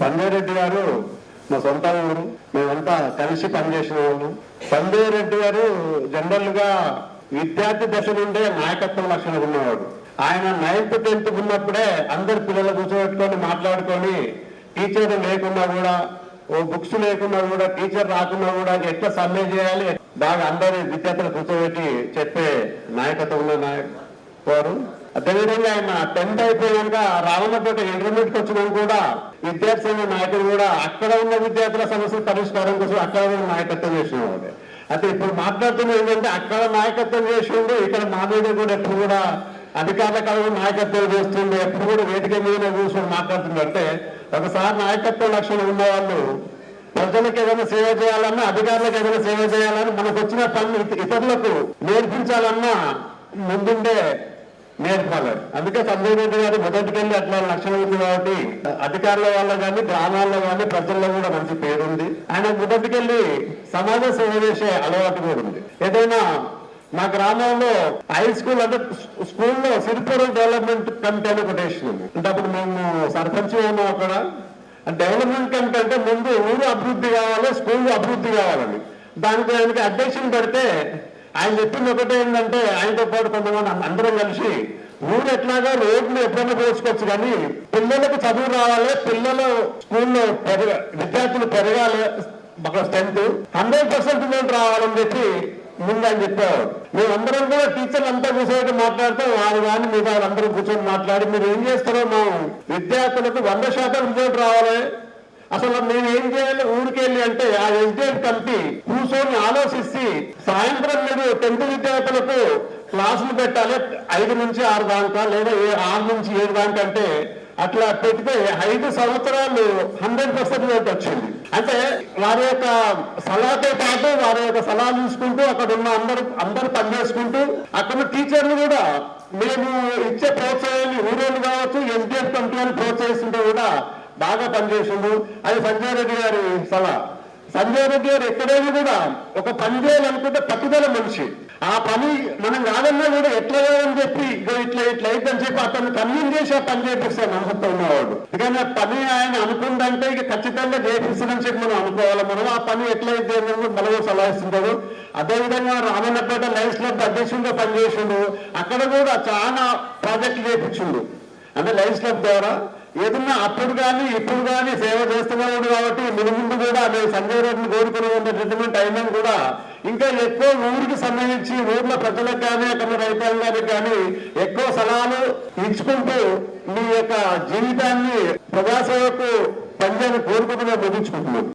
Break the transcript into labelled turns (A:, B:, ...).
A: సంజయ్ రెడ్డి గారు మా సొంత ఊరు మేమంతా కలిసి పనిచేసిన వాళ్ళం సంజయ్ రెడ్డి గారు జనరల్గా విద్యార్థి దశ నుండే నాయకత్వం లక్షణం ఉన్నవాడు. ఆయన నైన్త్ టెన్త్ ఉన్నప్పుడే అందరు పిల్లలు కూర్చోబెట్టుకొని మాట్లాడుకొని టీచర్ లేకున్నా కూడా ఓ బుక్స్ లేకుండా కూడా టీచర్ రాకుండా కూడా ఎట్లా సమ్మె చేయాలి? బాగా అందరి విద్యార్థులు కూర్చోబెట్టి చెప్పే నాయకత్వం ఉన్న నాయకు వారు. అదేవిధంగా ఆయన టెన్త్ అయిపోయాక రావణపేట ఇంటర్మీడియట్ వచ్చినా కూడా విద్యార్థి సంఘ నాయకులు కూడా అక్కడ ఉన్న విద్యార్థుల సమస్యల పరిష్కారం కోసం అక్కడ ఉన్న నాయకత్వం చేసినవాడు అయితే ఇప్పుడు మాట్లాడుతున్న ఏంటంటే అక్కడ నాయకత్వం చేసిండు ఇక్కడ మా మీద కూడా ఎప్పుడు కూడా అధికారుల కాలంలో నాయకత్వం చేస్తుండే ఎప్పుడు కూడా వేదిక మీద కూర్చొని మాట్లాడుతుందంటే ఒకసారి నాయకత్వ లక్షణం ఉన్నవాళ్ళు ప్రజలకు ఏదైనా సేవ చేయాలన్నా అధికారులకు ఏదైనా సేవ చేయాలన్నా మనకు వచ్చిన పని ఇతరులకు నేర్పించాలన్నా ముందుండే నేర్పాలని అందుకే సంజయ్ రెడ్డి గారు మొదటికెళ్ళి అట్లా లక్షణం ఉంది కాబట్టి అధికారుల వల్ల కానీ గ్రామాల్లో కానీ ప్రజల్లో కూడా మంచి పేరుంది ఆయన మొదటికెళ్ళి సమాజ సేవ చేసే అలవాటు కూడా ఉంది. ఏదైనా మా గ్రామంలో హై స్కూల్ అంటే స్కూల్లో సిరిపురం డెవలప్మెంట్ కమిటీ అని కొటేషన్ ఉంది. అంటే అప్పుడు మేము సర్పంచ్ ఉన్నాం అక్కడ. డెవలప్మెంట్ కమిటీ అంటే ముందు ఊరు అభివృద్ధి కావాలి స్కూల్ అభివృద్ధి కావాలని. దానికి ఆయనకి అధ్యక్షులు పెడితే ఆయన చెప్పింది ఒకటే ఏంటంటే ఆయనతో పాటు కొంతమంది అందరం కలిసి ఊరు ఎట్లాగా రోడ్లు ఎప్పుడైనా పోసుకోవచ్చు కానీ పిల్లలకు చదువు రావాలి పిల్లలు స్కూల్లో పెరగ విద్యార్థులు పెరగాలి ఒక స్ట్రెంత్ హండ్రెడ్ పర్సెంట్ మేము రావాలని చెప్పి ముందు ఆయన చెప్పేవాడు మేమందరం కూడా టీచర్లు అంతా కూర్చోబెట్టి మాట్లాడితే వారు కానీ మీద అందరూ కూర్చొని మాట్లాడి మీరు ఏం చేస్తారో మా విద్యార్థులకు వంద శాతం రిజల్ట్ రావాలి అసలు మేము ఏం చేయాలి? ఊరికెళ్ళి అంటే ఆ ఎస్డిఎఫ్ కమిటీ కూర్చొని ఆలోచిస్తే సాయంత్రం మీరు టెన్త్ విద్యార్థులకు క్లాసులు పెట్టాలి. ఐదు నుంచి ఆరు దాకా లేదా ఏ- ఆరు నుంచి ఏడు దాకా అంటే అట్లా పెడితే ఐదు సంవత్సరాలు హండ్రెడ్ పర్సెంట్ వచ్చింది. అంటే వారి యొక్క సలహాతో పాటు వారి యొక్క సలహా తీసుకుంటూ అక్కడ ఉన్న అందరు అందరు పనిచేసుకుంటూ అక్కడ టీచర్లు కూడా మేము ఇచ్చే ప్రోత్సాహాన్ని ఊరోళ్ళు కావచ్చు ఎస్డిఎఫ్ కంపెనీ ప్రోత్సహిస్తుంటే కూడా బాగా పనిచేసిండు. అది సంజయ్ రెడ్డి గారి సలహా. సంజయ్ రెడ్డి గారు ఎక్కడైనా కూడా ఒక పని చేయాలనుకుంటే పట్టుదల మనిషి. ఆ పని మనం కాదన్నా కూడా ఎట్లా అని చెప్పి ఇగో ఇట్లా ఇట్లా అయిద్దని చెప్పి అతను కన్వీన్ చేసి ఆ పని చేపిస్తాను మనసుతో ఉన్నవాడు. ఎందుకంటే పని ఆయన అనుకుందంటే ఇక ఖచ్చితంగా చేపిస్తుందని చెప్పి మనం అనుకోవాలి. మనం ఆ పని ఎట్లా అయితే మనలో సలహా ఇస్తుంటాడు. అదేవిధంగా రామన్నపేట లైన్స్ క్లబ్ అధ్యక్షుడిగా పనిచేసిండు. అక్కడ కూడా చాలా ప్రాజెక్టులు చేపించిండు. అంటే లైఫ్ స్టాప్ ద్వారా? ఏదన్నా అప్పుడు కానీ ఇప్పుడు కానీ సేవ చేస్తున్నాడు కాబట్టి ముందు కూడా మేము సంజయ్ రెడ్డిని కోరుకునే ట్రీట్మెంట్ అయినా కూడా ఇంకా ఎక్కువ ఊరికి సంబంధించి ఊర్లో ప్రజలకు కానీ అక్కడ రైతాంగానికి కానీ ఎక్కువ సలహాలు ఇచ్చుకుంటూ మీ యొక్క జీవితాన్ని ప్రజాసేవకు పనిచేయాలని కోరుకుంటూ ముగించుకుంటున్నాం.